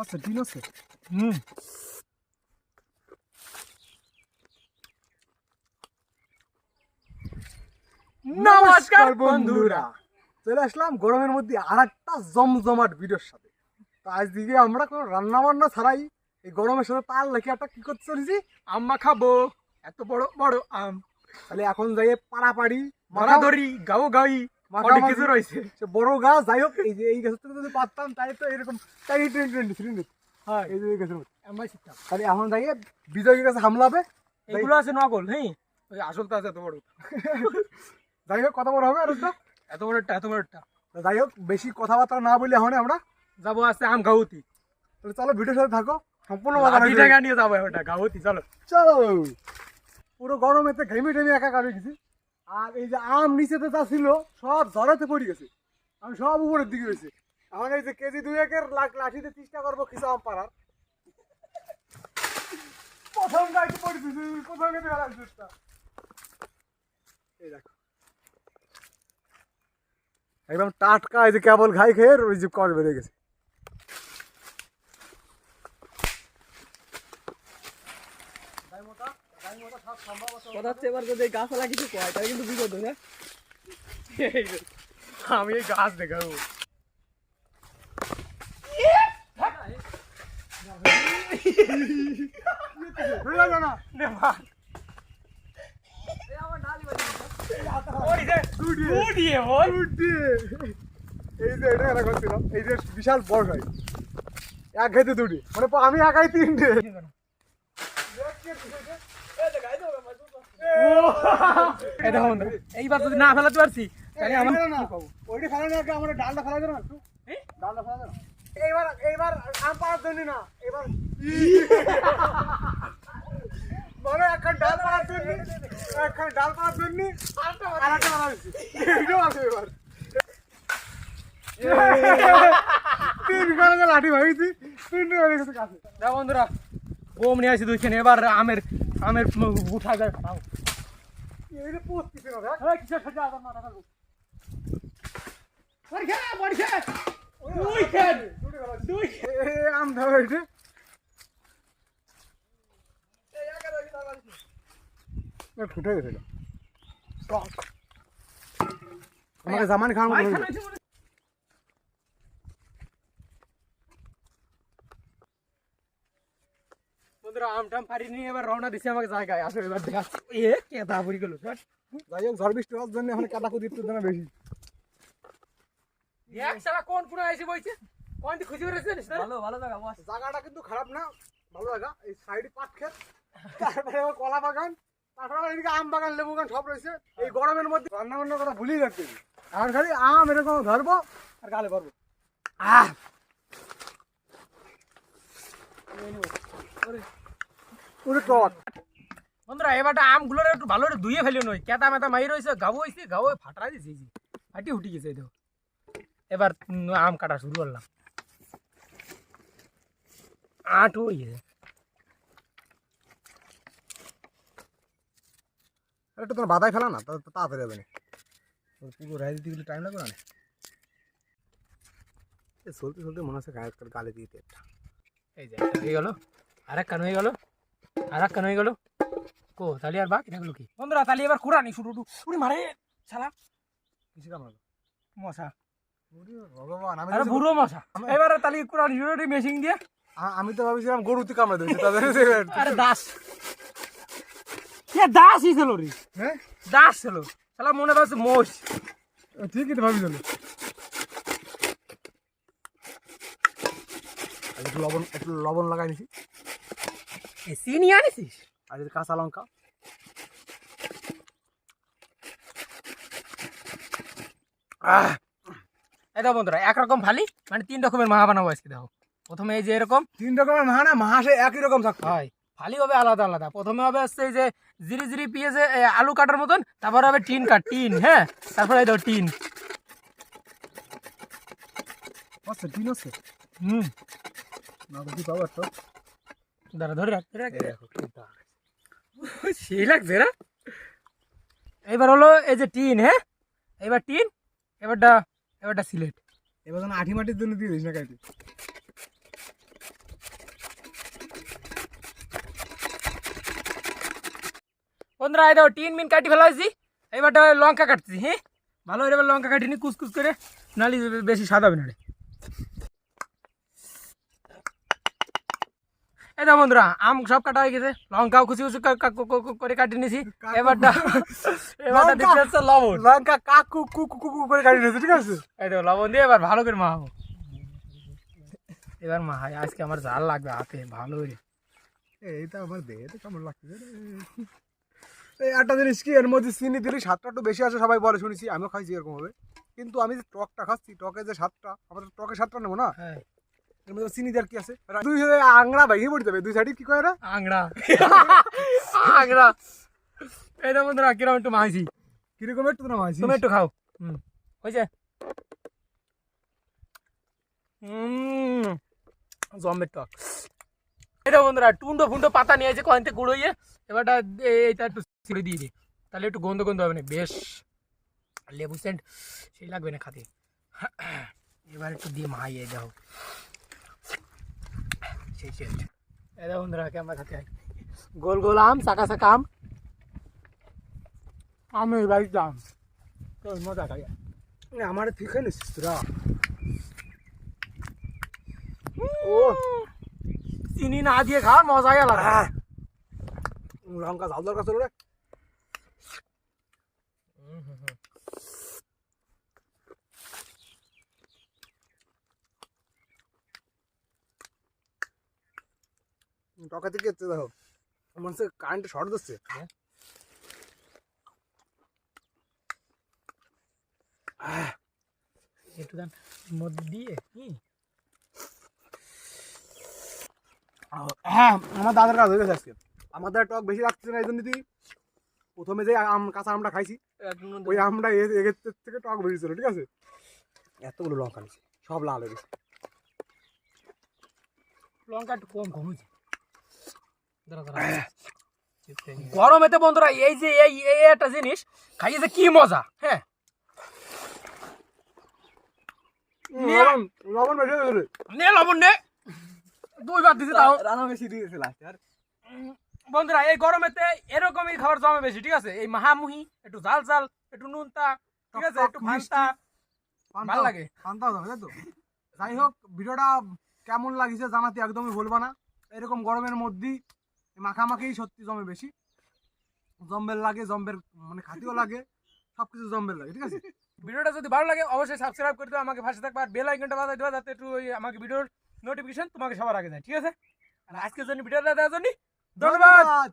আচ্ছা দিন আছে হুম। নমস্কার বন্ধুরা। চলে আসলাম গরমের মধ্যে আর একটা জমজমাট ভিডিওর সাথে। তো দিকে আমরা কোনো রান্না বান্না ছাড়াই এই গরমের সাথে তার লেখে একটা কি করতে চলেছি? আম্মা খাব। এত বড় বড় আম। তাহলে এখন যাই পাড়াপাড়ি গাও গাই অনেক কিছু রয়েছে। বড় গাছ যাই হোক এই যে এই গাছের যদি পারতাম তাই তো এরকম তাই টোয়েন্টি টোয়েন্টি থ্রি হ্যাঁ। এই যে এই গাছের আমরা শিখতাম তাহলে এখন যাই বিজয়ের কাছে হামলা হবে এগুলো আছে নকল হ্যাঁ ওই আসলটা আছে এত বড়। যাই হোক কথা বড় হবে আর এত বড় একটা এত বড় একটা। যাই হোক বেশি কথাবার্তা না বলে এখন আমরা যাব আজকে আম গাউতি। তাহলে চলো ভিডিওর সাথে থাকো। সম্পূর্ণ নিয়ে যাব ওটা গাউতি চলো। চলো। পুরো গরমেতে ঘেমে টেমে একা কাটে গেছি। আর এই যে আম নিচেতে যা ছিল, সব ঝড়াতে পড়ে গেছে। আমি সব উপরের দিকে রয়েছে আমার এই যে কেজি দুই একের লাঠিতে চেষ্টা করব কিছু আম পাড়ার। প্রথম গাড়ি পড়েছি প্রথম এই দেখো। একদম টাটকা এই যে কেবল ঘাই খেয়ে ওই যে কর বেড়ে গেছে। হচ্ছে যদি গাছালা কিছু কয় তাহলে কিন্তু বিপদ না। আমি এই গাছ দেখাবো। হয়ে। এই যে এটা একটা করছিল? এই যে বিশাল বড় গাই এক খেতে দুটি। মানে আমি একাই তিনটে। দেখো বন্ধু, এইবার যদি না ফেলাতে পারছি তাহলে আমার না। ওইটা ফেলে না আগে আমার ডালটা ফেলা না একটু। ডালটা ফেলা এইবার এইবার আম পাওয়ার জন্য না এবার মানে এখন ডাল পাওয়ার জন্য এখন ডাল পাওয়ার জন্য আর একটা বানা হয়েছে এইটাও আছে এবার। লাঠি ভাবিছি বন্ধুরা বোম নিয়ে আসি দুইখানে এবার আমের আমের উঠা যায়। এইটা পোস্ট না দেখ এই কিসের সাথে আবার মাথা খাব? পরীক্ষা পরীক্ষা! দুই খেন দুই এ আম ধরে এটা ফুটে গেছে আমাকে জামান খাওয়ার মতো হয়ে গেছে। বন্ধুরা আম টাম পারি নিয়ে এবার রওনা দিছে আমাকে জায়গায় আসো এবার দেখাচ্ছি এ কেদা পড়ি গেল স্যার যাই হোক ঝড় বৃষ্টি হওয়ার জন্য এখন কাদা কুদির তো না বেশি এক সালা কোন পুরো এসে বইছে কোন দি খুঁজে বেড়েছে ভালো ভালো জায়গা বস। জায়গাটা কিন্তু খারাপ না ভালো জায়গা এই সাইডে পাট ক্ষেত তারপরে কলা বাগান তারপরে এদিকে আম বাগান লেবু বাগান সব রয়েছে এই গরমের মধ্যে রান্না বান্নার কথা ভুলেই যাচ্ছে এখন খালি আম এরকম ধরবো আর গালে পারব আহ! পুরো টক বন্ধুরা এবারটা আমগুলোর একটু ভালো করে ধুয়ে ফেলি নই। কেতা মেতা মাই রয়েছে গাবো হয়েছে গাবো ফাটা দিয়েছে ফাটি উঠি গেছে দেখো। এবার আম কাটা শুরু করলাম। আট হয়ে একটু তোমার বাদাই ফেলা না তো তাড়াতাড়ি হবে না। পুরো রাইজ দিতে গেলে টাইম লাগবে না এ চলতে চলতে মনে হচ্ছে গালে দিতে একটা। এই যে হয়ে গেল আর এক কান হয়ে গেল। আর কান হয়ে গেল। কো তাহলে আর বাক কি? বন্ধুরা তাহলে এবার কুড়ানি শুরু উড়ি মারে শালা। কিছু কাম লাগবে মশা। ভগবান আমি আরে তো- বুড়ো মশা। এবার তাহলে দিয়ে। আমি তো ভাবছিলাম গরুতে কামড়ে দিয়েছে তাদের আরে দাস। কে দাস ই ছিল রে। হ্যাঁ? দাস ছিল। শালা মনে পাচ্ছে মোষ। ঠিকই তো একটু লবণ একটু লবণ লাগাই নিছি চিনি আনিছিস? আর কাঁচা লঙ্কা। এই দেখো বন্ধুরা একরকম ভালি মানে তিন রকমের মাহা বানাবো আজকে দেখো। প্রথমে এই যে এরকম তিন রকমের মাহানা মাহাসে একই রকম থাকতো হয় ফালি হবে আলাদা আলাদা। প্রথমে হবে হচ্ছে এই যে জিরি জিরি পিঁয়াজে আলু কাটার মতন তারপর হবে টিন কাট টিন হ্যাঁ? তারপরে এই দেখো টিন। আচ্ছা তিন আছে? হুম। না তো দাঁড়া ধরে রাখ। ধরে। সেই লাগছে না? এবার হলো এই যে টিন হ্যাঁ? এবার টিন এবারটা এবারটা সিলেট। এবার যেন আঠি মাটির জন্য দিয়ে দিস না কাটি বন্ধুরা এই দেখো টিন মিন কাটি ফেলাইছি। এবারটা লঙ্কা কাটছি হ্যাঁ? ভালো এবার লঙ্কা কাটিনি কুচকুচ করে। নালি বেশি সাদা হবে না রে। দেখো বন্ধুরা আম সব কাটা হয়ে গেছে। লঙ্কাও কা- কা- করে কাটি নিছি এবারটা এবারটা দিতে হচ্ছে লবণ। লঙ্কা কাকু কু কু কু করে কাটি নিয়েছে ঠিক আছে? দেখো লবণ দিয়ে এবার ভালো করে মাখাবো। এবার মাহাই আজকে আমার জাল লাগবে হাতে ভালো করে। এইটা আমার দেহে তো কেমন লাগতেছে রে। এই একটা জিনিস কি এর মধ্যে চিনি দিলে স্বাদটা একটু বেশি আছে সবাই বলে শুনেছি আমিও খাইছি এরকম হবে কিন্তু আমি যে টকটা খাচ্ছি টকের যে স্বাদটা আমরা তো টকের স্বাদটা নেব না? হ্যাঁ। এর মধ্যে চিনি দেওয়ার কি আছে? দুই আংড়া ভেঙে পড়তে হবে দুই সাইডে কি করে আংড়া। আংড়া। বন্ধুরা একটু মাইছি কীরকম একটু না মাঝি তুমি একটু খাও। হুম। হয়েছে? টক। এটা বন্ধুরা টুন্ডো ফুন্ডো পাতা নিয়ে এসে কয়েনতে গুঁড়োইয়ে এবারটা এইটা একটু ছিঁড়ে দিয়ে দিই তাহলে একটু গন্ধ গন্ধ হবে না। বেশ। লেবু সেন্ট সেই লাগবে না খাতে। এবার একটু দিয়ে মাইয়ে যাও সেই সেন্ট এটা বন্ধুরা ক্যামেরা খাতে হয় গোল গোল আম চাকা চাকা আম আমি বাড়িতে আম তো মজা খাই আমার ঠিক হয়ে নিছিস তোরা ও চিনি না দিয়ে খাওয়ার মজাই আলাদা আহ! লঙ্কা ঝাল দরকার ছিল রে টকা থেকে দেখো মনে হচ্ছে কারেন্ট শর্ট দিচ্ছে। একটু দেন মধ্যে দিয়ে হুম হ্যাঁ আমার দাদার কাজ হয়ে গেছে আজকে। আমার দাদা টক বেশি লাগছে না এই জন্য তুই প্রথমে যে আম কাঁচা আমটা খাইছি ওই আমটা এগের থেকে টক বেরিয়েছিল ঠিক আছে? এতগুলো লঙ্কা নিয়েছি সব লাল হয়ে গেছে। লঙ্কা একটু কম কম হয়েছে। দাঁড়া, দাঁড়া। গরমেতে বন্ধুরা এই যে এই একটা জিনিস খাইয়ে যে কি মজা হ্যাঁ? লবণ লবণ বেশি গেছে। নে লবণ নে। দুইবার দিছে তাও। রান্না বেশি দিয়েছে লাস্টে আর? বন্ধুরা এই গরমেতে এরকমই খাবার জমে বেশি ঠিক আছে? এই মাহামুহি একটু জাল জাল একটু নুনতা ঠিক আছে? একটু। ফান্তা ভালো লাগে। পান্তাও দাও তো? যাই হোক ভিডিওটা কেমন লাগিছে জানাতে একদমই ভুলবা না। এরকম গরমের মধ্যেই মাখামাখি সত্যি জমে বেশি। জম্বের লাগে জম্বের মানে খাতিও লাগে সব কিছু জম্বের লাগে ঠিক আছে? ভিডিওটা যদি ভালো লাগে অবশ্যই সাবস্ক্রাইব করে দিও আমাকে পাশে থাকবে আর বেল আইকনটা বাজাই দেওয়া যাতে একটু আমাকে ভিডিওর নোটিফিকেশন তোমাকে সবার আগে যায় ঠিক আছে? আর আজকের জন্য ভিডিওটা দেওয়ার জন্য ধন্যবাদ! ধন্যবাদ!